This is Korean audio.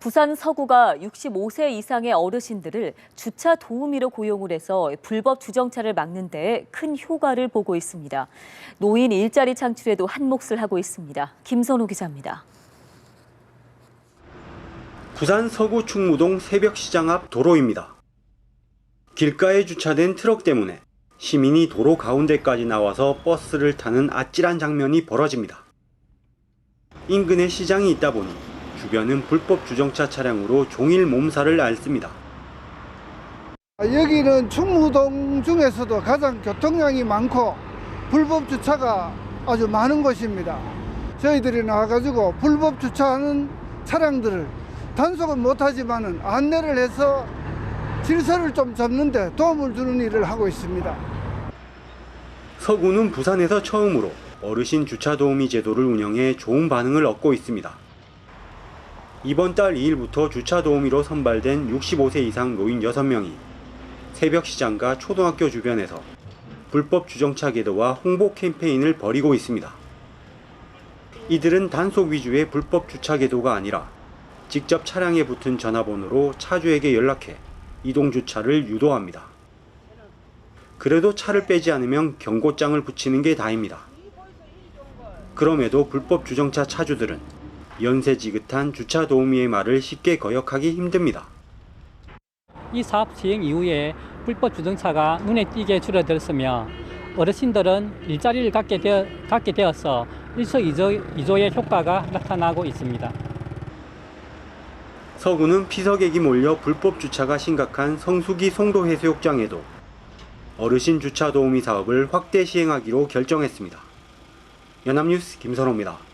부산 서구가 65세 이상의 어르신들을 주차 도우미로 고용을 해서 불법 주정차를 막는 데큰 효과를 보고 있습니다. 노인 일자리 창출에도 한 몫을 하고 있습니다. 김선호 기자입니다. 부산 서구 충무동 새벽시장 앞 도로입니다. 길가에 주차된 트럭 때문에 시민이 도로 가운데까지 나와서 버스를 타는 아찔한 장면이 벌어집니다. 인근에 시장이 있다 보니 주변은 불법 주정차 차량으로 종일 몸살을 앓습니다. 여기는 충무동 중에서도 가장 교통량이 많고 불법 주차가 아주 많은 곳입니다. 저희들이 나와가지고 불법 주차하는 차량들을 단속은 못하지만은 안내를 해서 질서를 좀 잡는데 도움을 주는 일을 하고 있습니다. 서구는 부산에서 처음으로 어르신 주차 도우미 제도를 운영해 좋은 반응을 얻고 있습니다. 이번 달 2일부터 주차 도우미로 선발된 65세 이상 노인 6명이 새벽 시장과 초등학교 주변에서 불법 주정차 계도와 홍보 캠페인을 벌이고 있습니다. 이들은 단속 위주의 불법 주차 계도가 아니라 직접 차량에 붙은 전화번호로 차주에게 연락해 이동 주차를 유도합니다. 그래도 차를 빼지 않으면 경고장을 붙이는 게 다입니다. 그럼에도 불법 주정차 차주들은 연세 지긋한 주차 도우미의 말을 쉽게 거역하기 힘듭니다. 이 사업 시행 이후에 불법 주정차가 눈에 띄게 줄어들었으며 어르신들은 일자리를 갖게, 되어, 갖게 되어서 일석이조, 이조의 효과가 나타나고 있습니다. 서구는 피서객이 몰려 불법 주차가 심각한 성수기 송도 해수욕장에도 어르신 주차 도우미 사업을 확대 시행하기로 결정했습니다. 연합뉴스 김선호입니다.